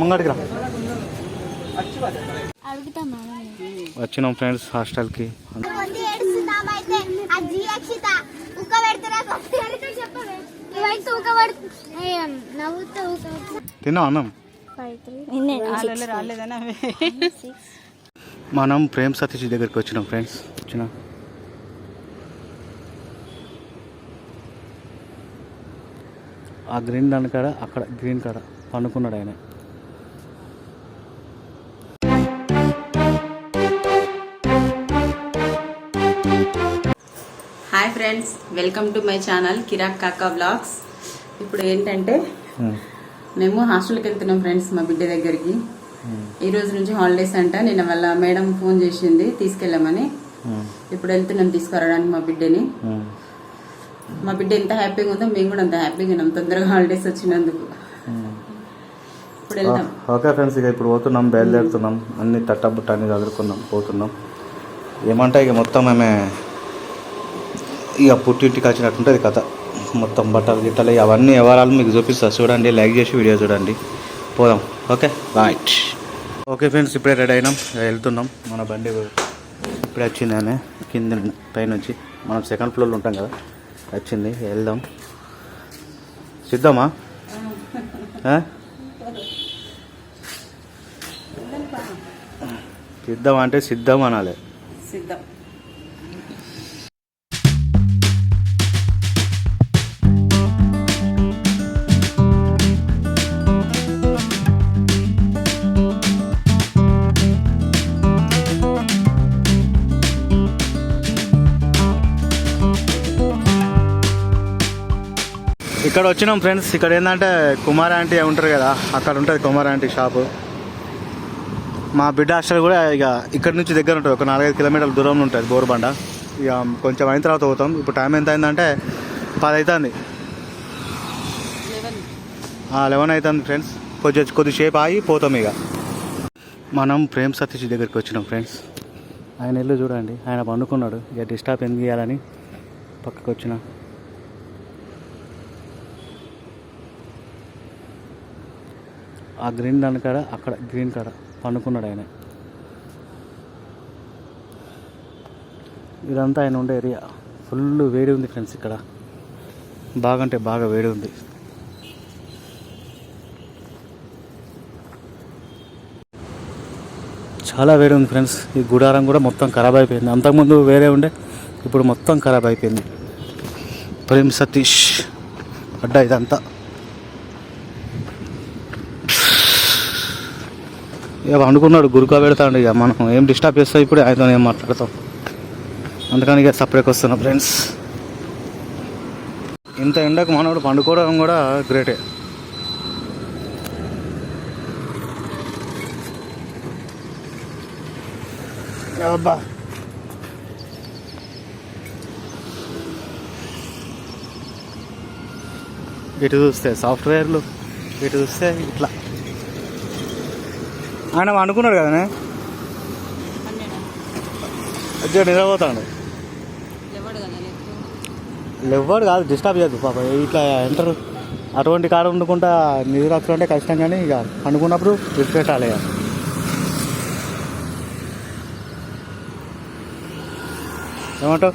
ముంగడికి రా. వచ్చినాం ఫ్రెండ్స్ హాస్టల్కి. తిన్నాం అన్నం? మనం ప్రేమ్ సతీష్ దగ్గరికి వచ్చినాం ఫ్రెండ్స్. వచ్చిన? ఆ గ్రీన్ దాని కాడ అక్కడ గ్రీన్ కాడ పండుకున్నాడు ఆయన. Hi friends welcome to my channel Kirak Kaka blogs. ఇప్పుడు ఏంటంటే ఉమ్, మేము హాస్టల్కి వెళ్తున్నాం ఫ్రెండ్స్ మా బిడ్డ దగ్గరికి. ఈ రోజు నుంచి హాలిడేస్ అంట నిన్న వాళ్ళ మేడం ఫోన్ చేసింది తీసుకెళ్ళమని. ఉమ్, ఇప్పుడు వెళ్తున్నాం తీసుకురావడానికి మా బిడ్డని. మా బిడ్డ ఎంత హ్యాపీగా ఉందో మేము కూడా అంత హ్యాపీగా ఉన్నాం. తొందరగా హాలిడేస్ వచ్చినందుకు. ఇప్పుడు వెళ్తాం ఓకే ఫ్రెండ్స్ ఇక ఇప్పుడు పోతున్నాం బయలుదేరుతున్నాం అన్ని తట్టబుట్ట అన్ని చదువుకున్నాం పోతున్నాం. ఏమంటే ఇక మొత్తం ఆమె ఇక పుట్టింటికి వచ్చినట్టుంటుంది కథ. మొత్తం బట్టలు గిట్టలు అవన్నీ వివరాలు మీకు చూపిస్తా. చూడండి లైక్ చేసి వీడియో చూడండి. పోదాం ఓకే? రైట్ ఓకే ఫ్రెండ్స్ ఇప్పుడే రెడీ అయినాం వెళ్తున్నాం. మన బండి ఇప్పుడే వచ్చింది ఆమె కింద పైనుంచి. మనం సెకండ్ ఫ్లోర్లో ఉంటాం కదా. వచ్చింది వెళ్దాం. సిద్ధమా? సిద్ధం అంటే సిద్ధం అనాలి. సిద్ధం. ఇక్కడ వచ్చినాం ఫ్రెండ్స్. ఇక్కడ ఏంటంటే కుమార్ ఆంటీ ఉంటారు కదా అక్కడ ఉంటుంది కుమార్ ఆంటీ షాపు. మా బిడ్డ హాస్టల్ కూడా ఇక ఇక్కడ నుంచి దగ్గర ఉంటుంది ఒక నాలుగైదు కిలోమీటర్ల దూరంలో ఉంటుంది బోరుబండ. ఇక కొంచెం అయిన తర్వాత పోతాం. ఇప్పుడు టైం ఎంత అయిందంటే పది అవుతుంది లెవెన్ అవుతుంది ఫ్రెండ్స్. కొంచెం కొద్దిసేపు ఆగి పోతాం ఇక. మనం ప్రేమ్ సతీష్ దగ్గరికి వచ్చినాం ఫ్రెండ్స్. ఆయన ఇల్లు చూడండి ఆయన పండుకున్నాడు. ఇక డిస్టర్బ్ ఎందుకు చేయాలని పక్కకు వచ్చినా ఆ గ్రీన్ దాని కాడ అక్కడ గ్రీన్ కాడ పండుకున్నాడు ఆయన. ఇదంతా ఆయన ఉండే ఏరియా. ఫుల్ వేడి ఉంది ఫ్రెండ్స్ ఇక్కడ. బాగా అంటే బాగా వేడి ఉంది. చాలా వేడి ఉంది ఫ్రెండ్స్. ఈ గుడారం కూడా మొత్తం ఖరాబ్ అయిపోయింది. అంతకుముందు వేరే ఉండే ఇప్పుడు మొత్తం ఖరాబ్ అయిపోయింది. ప్రేమ్ సతీష్. అడ్డా ఇదంతా. ఇక అనుకున్నాడు గురుకా పెడతాడు ఇక. మనం ఏం డిస్టర్బ్ చేస్తాం ఇప్పుడు? ఆయనతో ఏం మాట్లాడతాం? అందుకని ఇక సపరేట్కి వస్తున్నాం ఫ్రెండ్స్ ఇంత ఎండకు మనోడు పండుకోవడం కూడా గ్రేటే అబ్బా. ఇటు చూస్తే సాఫ్ట్వేర్లు ఇటు చూస్తే ఇట్లా. ఆయన అనుకున్నాడు కదనే? అజ్జా నిద్రపోతాడు. లేవాడు కాదు డిస్టర్బ్ చేయద్దు పాప. ఇట్లా ఎంటర్ అటువంటి కాడ వండుకుంటా నిద్ర వస్తుంటే కష్టం కానీ ఇక అనుకున్నప్పుడు విడిచిపెట్టాలి ఇక. ఏమంటావు?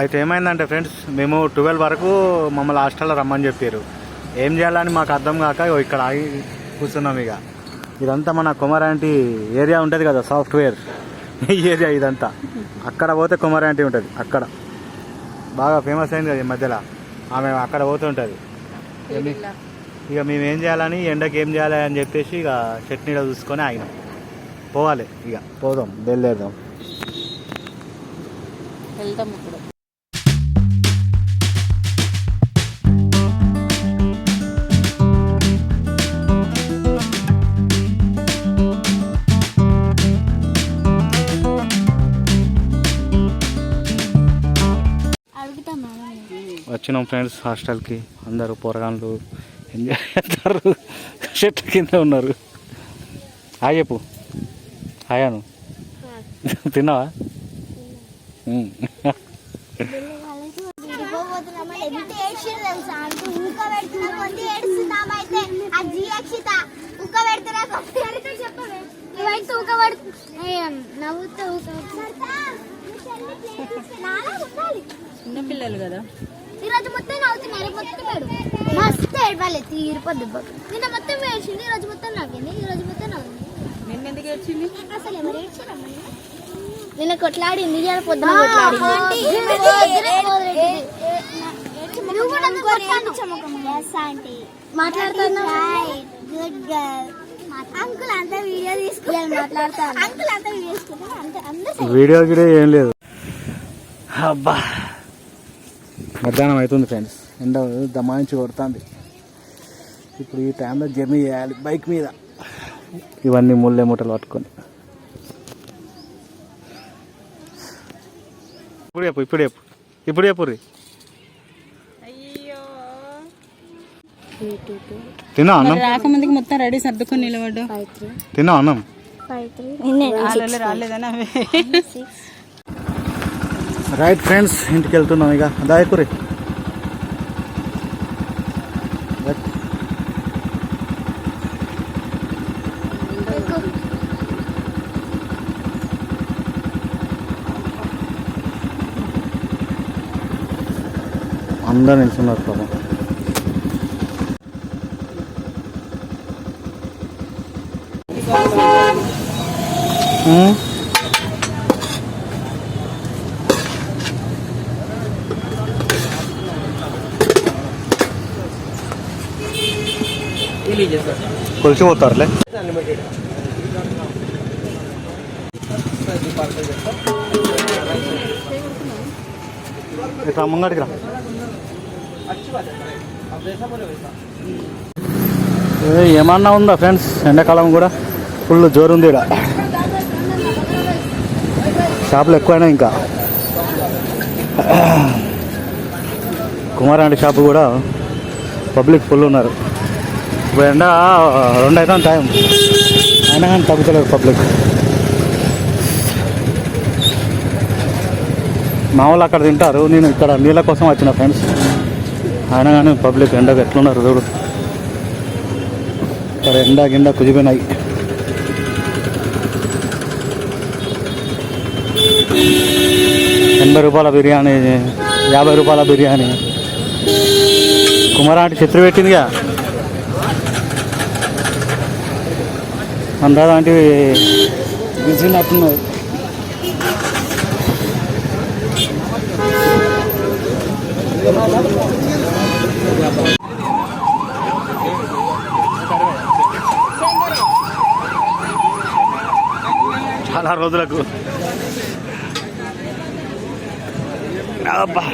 అయితే ఏమైందంటే ఫ్రెండ్స్ మేము ట్వెల్వ్ వరకు మమ్మల్ని హాస్టల్లో రమ్మని చెప్పారు ఏం చేయాలని మాకు అర్థం కాక ఇగో ఇక్కడ ఆగి కూర్చున్నాం ఇక ఇదంతా మన కుమారాంటి ఏరియా ఉంటుంది కదా సాఫ్ట్వేర్. ఈ ఏరియా ఇదంతా. అక్కడ పోతే కుమారాంటి ఉంటుంది అక్కడ. బాగా ఫేమస్ అయింది కదా ఈ మధ్యలో. ఆమె అక్కడ పోతుంటుంది ఇక మేము ఏం చేయాలని ఎండకి ఏం చేయాలి అని చెప్పేసి ఇక చట్నీలో చూసుకొని ఆగినాం. పోవాలి ఇక పోదాం బయలుదేరదాం. వెళ్తాం ఇప్పుడు వచ్చినాం ఫ్రెండ్స్ హాస్టల్కి. అందరూ పోరగాన్లు ఎంజాయ్ చేస్తారు. చెట్ల కింద ఉన్నారు. హాయ్ చెప్పు. హాయ్ అను. తిన్నావా? పెడుతుంది కొంది. ఈరోజు మొత్తం నవ్వుతున్నారు మొత్తం ఏడు మస్తు ఏడవాలి తీరిపోద్ది నిన్న మొత్తం ఏడ్చింది ఈరోజు మొత్తం నవ్వింది ఈరోజు మొత్తం నవ్వింది నిన్న ఎందుకు వచ్చింది అసలు ఎవరు ఏడ్చారమ్మా నిన్న కొట్లాడింది ఇవాళ పొద్దున గుడ్ గర్ల్ అంకుల్ అంతా వీడియో తీసుకుని మాట్లాడతాను అంకుల్ అంతా వీడియో తీసుకుంటాను గిడియో ఏం లేదు. అబ్బా. మధ్యాహ్నం అవుతుంది ఫ్రెండ్స్. ఎండ దమాయించి కొడుతుంది. ఇప్పుడు ఈ టైంలో జర్నీ చేయాలి బైక్ మీద. ఇవన్నీ ముళ్ళే మూటలు పట్టుకొని. ఇప్పుడు చెప్పు ఇప్పుడు చెప్పు. ఇప్పుడు చెప్పు తిన్నావా అన్నం? రాకముందుకి మొత్తం రెడీ సర్దుకొని నిలబడ్డు తిన్నావా అన్నం? వాళ్ళు రాలేదని. అవి రైట్ ఫ్రెండ్స్ ఇంటికి వెళ్తున్నాం ఇక. దాయకురి అందరు నిల్చున్నారు పాపం. Hmm? ఉమ్. కొలిచిపోతారులే ఇట్లా ముంగడికి రా. ఏమన్నా ఉందా ఫ్రెండ్స్? ఎండాకాలం కూడా ఫుల్ జోరు ఉంది ఇక్కడ షాపులు ఎక్కువైనా ఇంకా. కుమారాంటి షాపు కూడా పబ్లిక్ ఫుల్ ఉన్నారు. ఇప్పుడు ఎండ రెండు అయితే టైం అయినా కానీ తగ్గుతలేదు పబ్లిక్ మా వాళ్ళు అక్కడ తింటారు నేను ఇక్కడ నీళ్ళ కోసం వచ్చిన ఫ్రెండ్స్ అయినా కానీ పబ్లిక్ ఎండకు ఎట్లున్నారు చూడు. ఇక్కడ ఎండ గిండ కుదిపోయినాయి. ఎనభై రూపాయల బిర్యానీ యాభై రూపాయల బిర్యానీ. కుమారాంటి చిత్ర పెట్టిందిగా? అందరూ బిజీ నట్టున్నది చాలా రోజులకు. అబ్బా.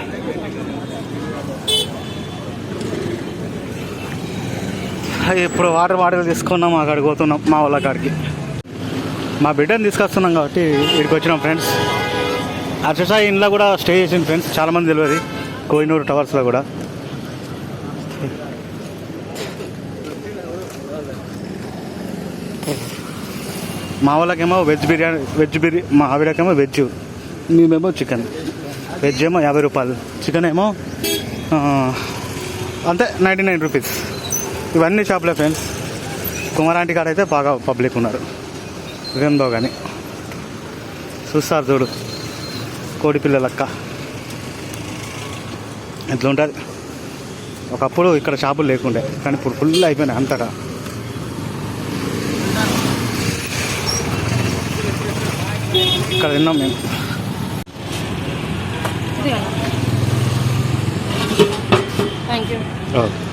ఇప్పుడు వాటర్ బాటిల్ తీసుకున్నాం అక్కడికి పోతున్నాం మా వాళ్ళ కాడికి. మా బిడ్డని తీసుకొస్తున్నాం కాబట్టి ఇక్కడికి వచ్చినాం ఫ్రెండ్స్ అర్చసా ఇంట్లో కూడా స్టే చేసింది ఫ్రెండ్స్ చాలామంది తెలియదు కోహినూరు టవర్స్లో కూడా. మా వాళ్ళకేమో వెజ్ బిర్యానీ వెజ్ బిర్యానీ మా ఆవిడకేమో వెజ్ మేమేమో చికెన్ వెజ్ ఏమో యాభై రూపాయలు. చికెన్ ఏమో అంతే నైంటీ నైన్ రూపీస్ ఇవన్నీ షాపులే ఫ్రెండ్స్. కుమారాంటి కాడ అయితే బాగా పబ్లిక్ ఉన్నారు. ఇదేందో కానీ చూస్తారు చూడు. కోడి పిల్లలక్క ఇట్లా ఉంటుంది? ఒకప్పుడు ఇక్కడ షాపులు లేకుండే కానీ ఇప్పుడు ఫుల్ అయిపోయినాయి అంతటా ఇక్కడ తిన్నాం మేము. Thank you okay.